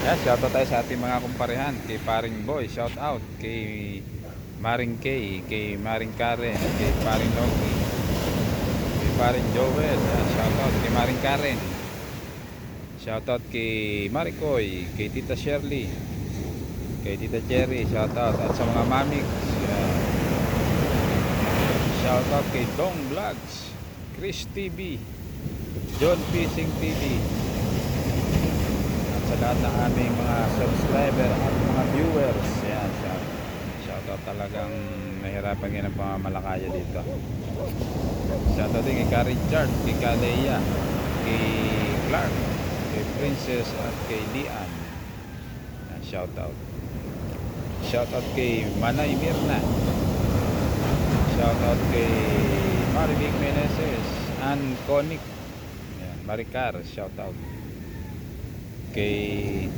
Yan, shout out tayo sa ating mga kumparehan. Kay Paring Boy, shout out. Kay Maring Kay, kay Maring Karen, kay Paring Nogi, kay Paring Joel. Yan, shout out kay Maring Karen. Shout out kay Marikoy, kay Tita Shirley, kay Tita Cherry, shout out. At sa mga mamix, yan. shout out kay Dong Vlogs, Chris TV, John Fishing TV, lahat ng aming mga subscriber at mga viewers. Yan, shout, shout out talagang nahirapan ngayon ang pamamalakaya dito. Shout out din kay Ka Richard, kay Ka Leia, kay Clark, kay Princess at kay Lian. Shout out. Shout out kay Manay Mirna. Shout out kay Marivic Meneses, Ann Conic, Maricar, shout out kay